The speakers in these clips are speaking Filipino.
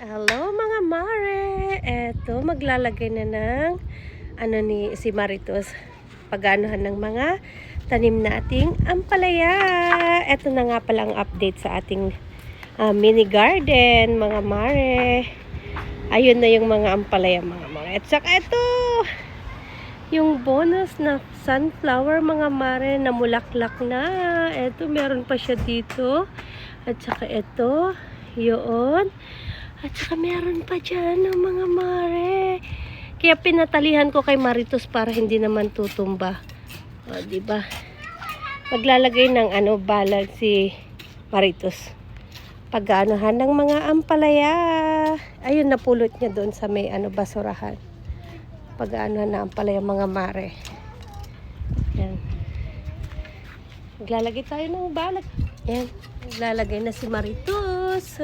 Hello mga mare! Eto, maglalagay na ng ano ni si Maritos paganohan ng mga tanim nating ampalaya. Eto na nga palang update sa ating ah, mini garden mga mare. Ayun na yung mga ampalaya mga mare. At saka ito, yung bonus na sunflower mga mare na mulaklak na. Eto, meron pa siya dito. At saka ito, yun. At saka meron pa dyan ng mga mare. Kaya pinatalihan ko kay Maritos para hindi naman tutumba. O, ba? Maglalagay ng ano, balag si Maritos. Pag-aanohan ng mga ampalaya. Ayun, napulot niya doon sa may ano, basurahan. Pag-aanohan ng ampalaya mga mare. Yan. Maglalagay tayo ng balag. Yan. Maglalagay na si Maritos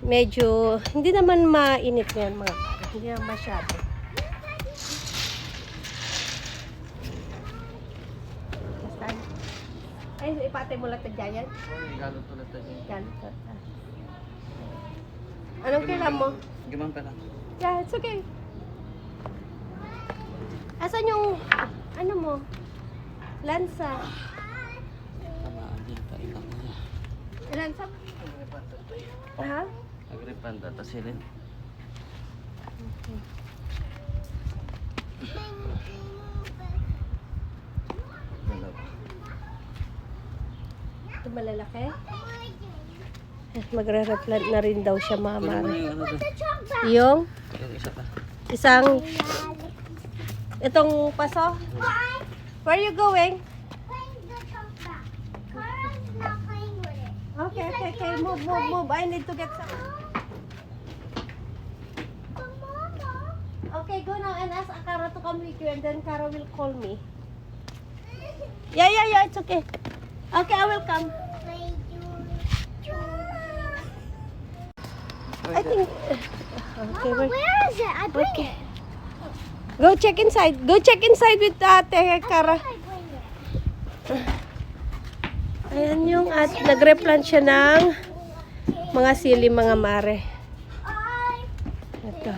medyo hindi naman mainit ngayon mga kapatid. Hindi naman masyado. Ay, ipatay mo lang tagyayan. Galot ulit tayo. Yan. Anong kailan mo? Gimang lang. Yeah, it's okay. Asan yung, ano mo? Lansa. Tama, din pa ikang niya. Lansa? Ha? Agripan data silin. Dalawa. Ito malalaki? Eh, Magre-replant na rin daw siya yung ano. Yung Yung isa pa. isang itong paso. Where are you going? Okay, okay, okay. Move, move, move. I need to get some. Okay, go now and ask Akara to come with you and then Kara will call me. Yeah, yeah, yeah. It's okay. Okay, I will come. I think... Okay, we're... Where is it? I bring Okay. it. Go check inside. Go check inside with ate Kara. Ayan yung at nagre-plant siya ng mga sili mga mare. I Ito.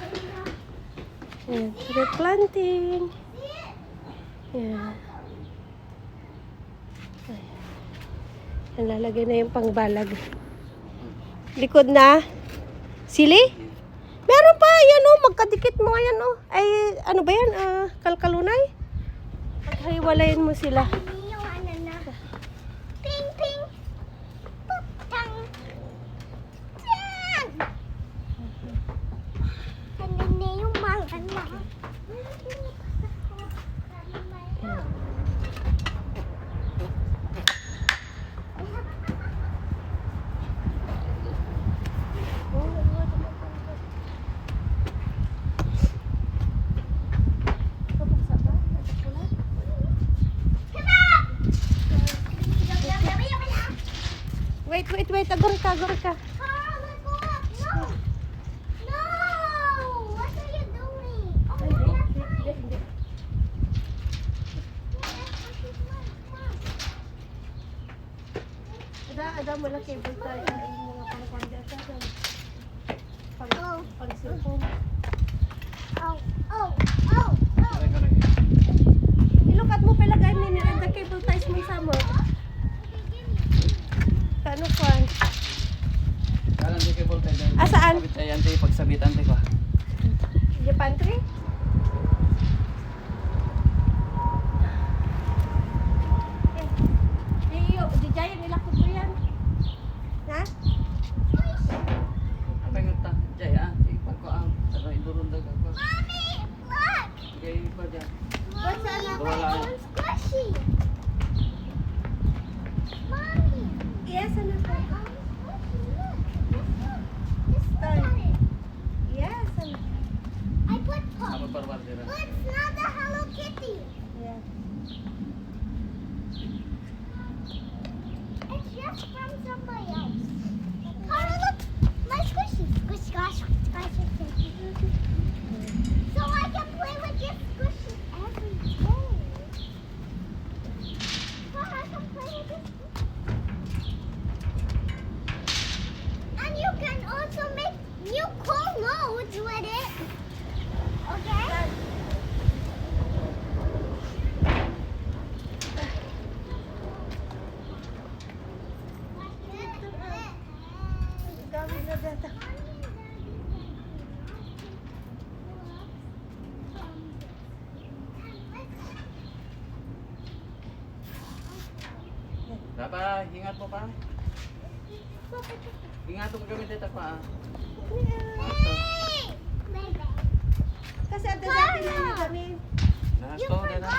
Ayan, replanting. Ayan. Ayan, lalagay na yung pangbalag. Likod na. Sili? Meron pa, yan oh, magkadikit mo yan oh. Ay, ano ba yan? Ah, kalkalunay? Paghiwalayin mo sila. Hindi yung ano na. Ping, ping. Pop, tang. Yan. Ano na yung mga na. Wait, wait, wait. Agor ka, agor ka. Carl, let go up. No. No. What are you doing? Oh, Ay, my God. hindi, hindi. Ada, ada mo lang cable tayo. Ay, yung mga pangkwanda sa akin. Pang, Oh. pang cellphone. Oh, oh, oh, oh. Ilukat mo palagay ni nila the cable ties mo sa mo. Kano kwan? Kalan di kay Volta dyan. Ah, saan? Sabit tayo yan, di pagsabitan di ko. Di pantry? Eh, iyo, di jayan nila ko po yan. Ha? Apa yung ta? Jay ah, ipag ko ang ano idurun dag ako. Mommy, look. Gay pa dyan. What's that? My own squishy. Mommy. Yes, ano po? This one. Yes, ano? I put Apa pop. parwar dira. Oh, it's not the Hello Kitty. Yeah. It's just from somebody else. Carla, look. My squishy. Squish, squash, squash, squash. So I can play with your squishy every day. So I can play with this. And you can also make dito. Papa, ingat mo pa. Ingat mo kami dito pa. Kasi at dati na kami. Nasto na na.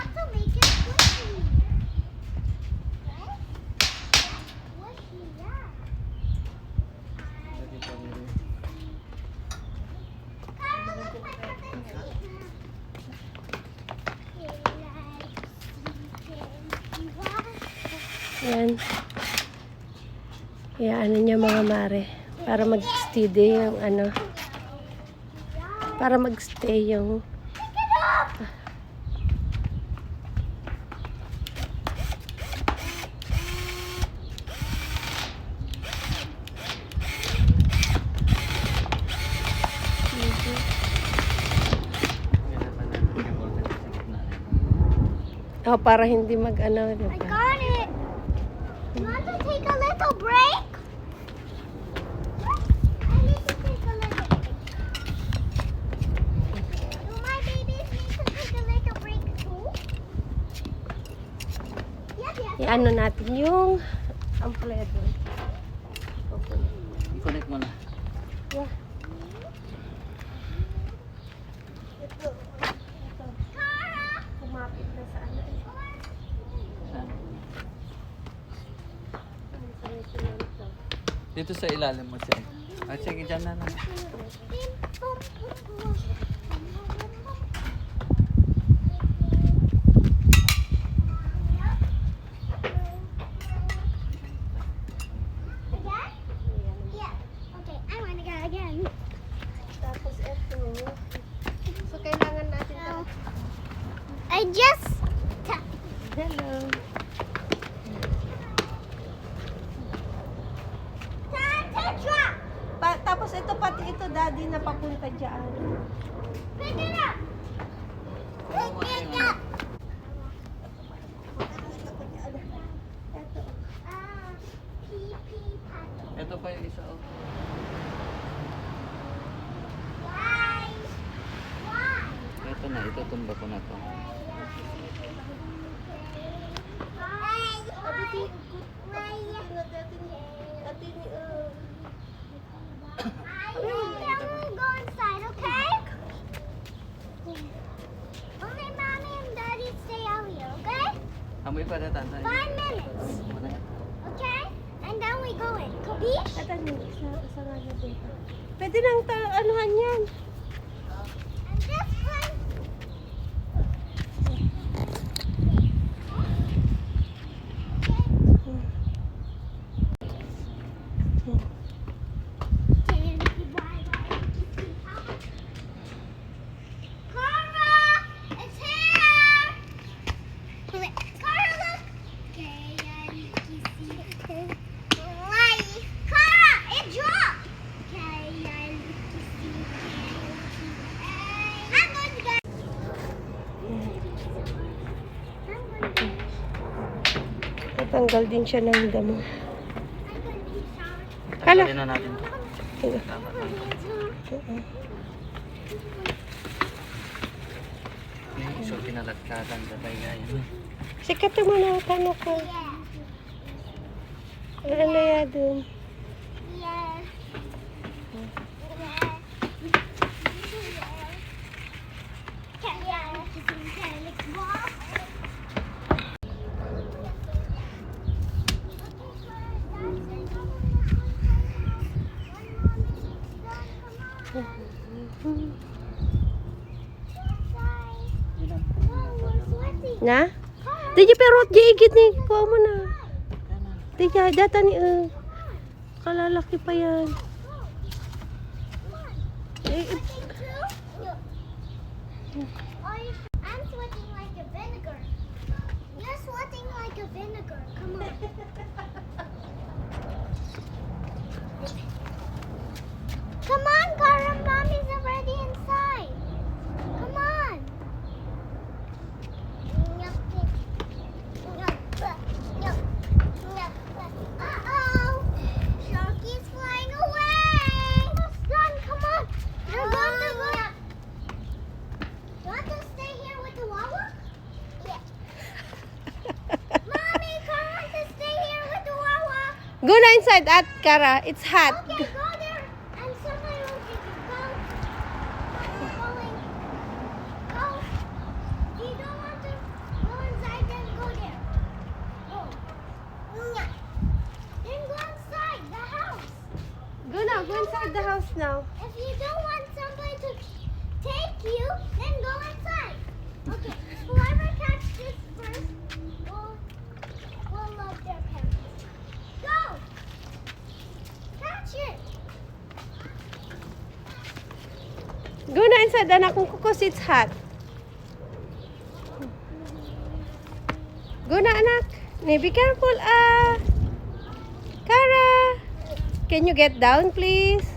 Yan. Kaya ano niya mga mare. Para mag-steady yung ano. Para mag-stay yung Oh, para hindi mag ano, too? Yes, yes. I-ano natin yung ampalaya doon. I-connect mo na. Yeah. Ito. Ito. Cara! Kumapit na sa ano. eh. Saan? Ano sa may sinunod Dito sa ilalim mo siya. Ah, sige, dyan na lang. Again? Yeah. Okay, I want to go again. Tapos ito. So, kailangan natin ito. I just Hello. time to drop. Pa tapos ito pati ito daddy na Pick it up. Pick it up. Ito. Ah, pa yung isa. Oh. Why? Why? Ito na, ito tumba ko na to. Why? Ate ni uh, I will go inside, okay? Only mommy and daddy stay out here, okay? Amoy pa na tatay. Five minutes, okay? And then we go in. Kabish? Pwede nang ta- anuhan yan. And this one. Cara, it's here. Cara, look. Cara, it dropped. I'm going to get. I'm going to. Natanggal din siya ng damo. Tanggalin na natin. Oo. Yung iso pinalagkatan sa bayan. Sikat mo na tanong ko. Ano na yan dun? Na? Di di igit ni kuha mo na. Di data ni uh, kalalaki pa yan. Eh, eh, I'm sweating like a vinegar. You're sweating like a vinegar. Come on. At Kara. It's hot. Okay, go there. And somebody will take you. Go. Go. You don't want to go inside, then go there. Oh. Go. Then go inside the house. Go now, go inside the house now. If you don't want somebody to take you, then go inside. Okay. Whoever catches this first will, will love their parents. Go. Go na inside, anak kung kukos, it's hot. Go na, anak. Be careful, ah. Kara. Can you get down, please?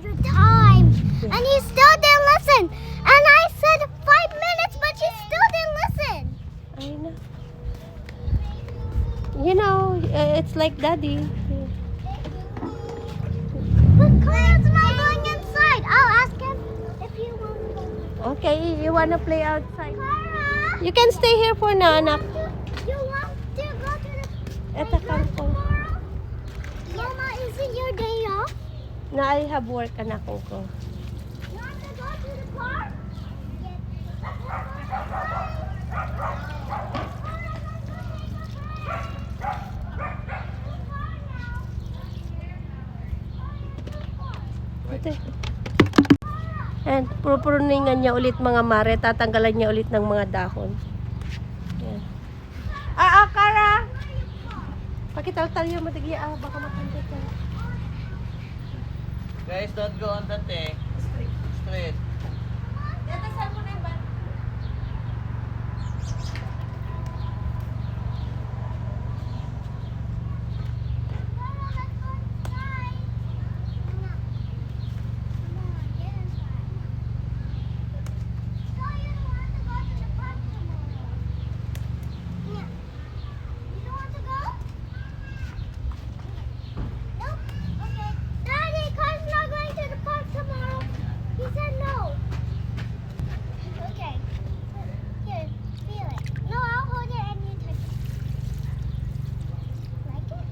The time. And he still didn't listen. And I said five minutes, but she still didn't listen. I know. You know, uh, it's like daddy. You wanna play outside? Clara, You can stay here for now, anak. you want to go to the Eto tomorrow? Mama, is it your day off? Na I have work, anak ko. You want to go to the park? Ito. And pupuruningan niya ulit mga mare, tatanggalan niya ulit ng mga dahon. Yan. Ah, ah, Kara! Pakital-tal yung matigi, ah, baka ka. Guys, don't go on that eh. Straight. Daddy, Car's not going to the park tomorrow. He said no. Okay. Here, feel it. No, I'll hold it and you touch it. Like it?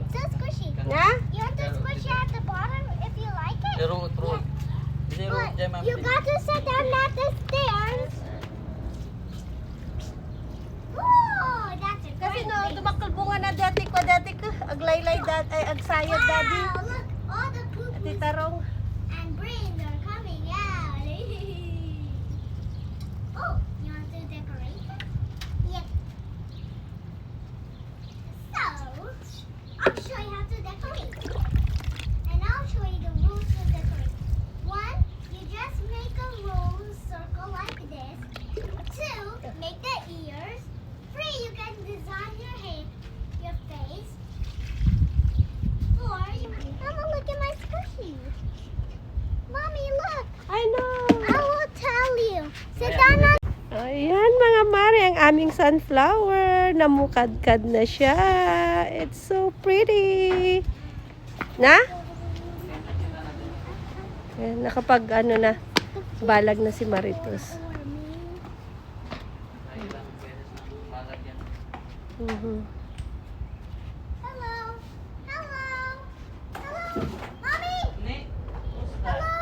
It's so squishy. Na? You want the squishy at the bottom if you like it? Zero, throw. Zero, But dyan, ma'am. you got to sit down at the stairs. Oh, that's a Kasi great no, thing. tumakal bunga na dati ko, dati ko. Aglaylay dati, ay agsayad daddy. Wow, look, all the Ati poo-poos tarong. and brains are coming out. oh, you want to decorate it? Yep. So, I'll show you how to decorate. And I'll show you the rules to decorate. One, you just make a rose circle like this. Two, make the ears. Three, you can design your head, your face. Four, you Mama, look at my squishy. Mommy, look. I know. I will tell you. Sit down on Ayan mga mare, ang aming sunflower. Namukadkad na siya. It's so pretty. Na? Ayan, nakapag ano na, balag na si Maritos. Mhm. Hello. Hello. Hello. Mommy. Ni. Hello.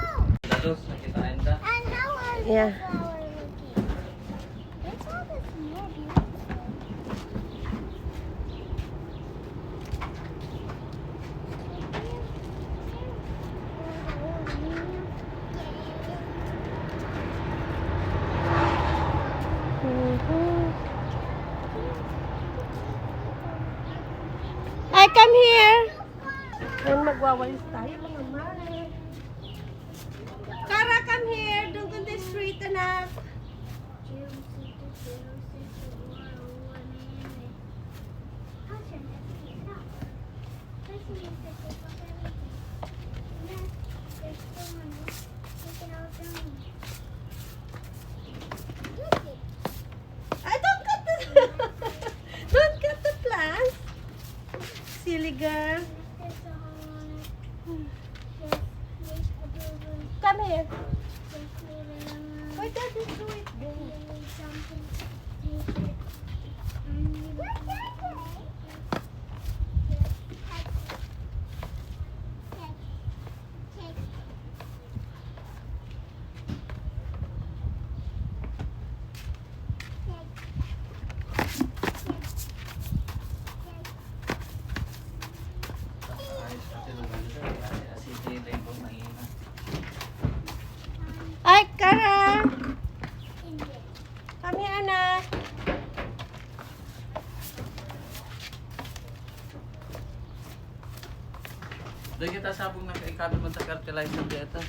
And how are Yeah. the flower looking? This one is more beautiful. Mhm. Ay, come here. Ayan, magwawalis tayo mga mare. Kara, come here. Doon on the street, anak. Girl. Dahil kita sabong na kaikabit mo sa fertilizer dito.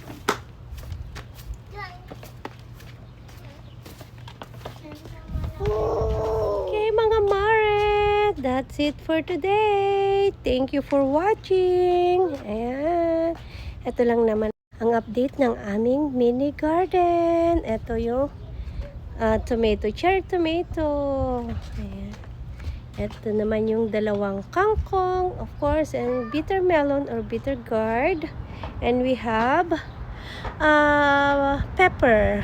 Okay, mga mare, that's it for today. Thank you for watching. Ayan. Ito lang naman ang update ng aming mini garden. Ito yung ah, tomato, cherry tomato. Ayan. Ito naman yung dalawang kangkong, of course, and bitter melon or bitter gourd. And we have uh, pepper.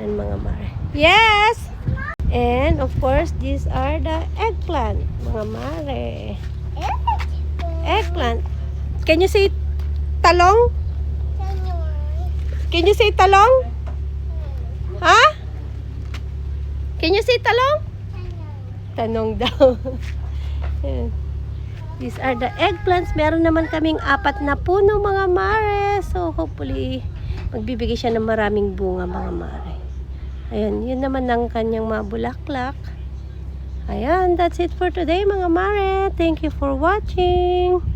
Ayan mga mare. Yes! And of course, these are the eggplant, mga mare. Eggplant. Can you say talong? Can you say talong? Ha? Can you say talong? Tanong daw. Ayan. These are the eggplants. Meron naman kaming apat na puno mga mare. So hopefully, magbibigay siya ng maraming bunga mga mare. Ayan, yun naman ang kanyang mga bulaklak. Ayan, that's it for today mga mare. Thank you for watching.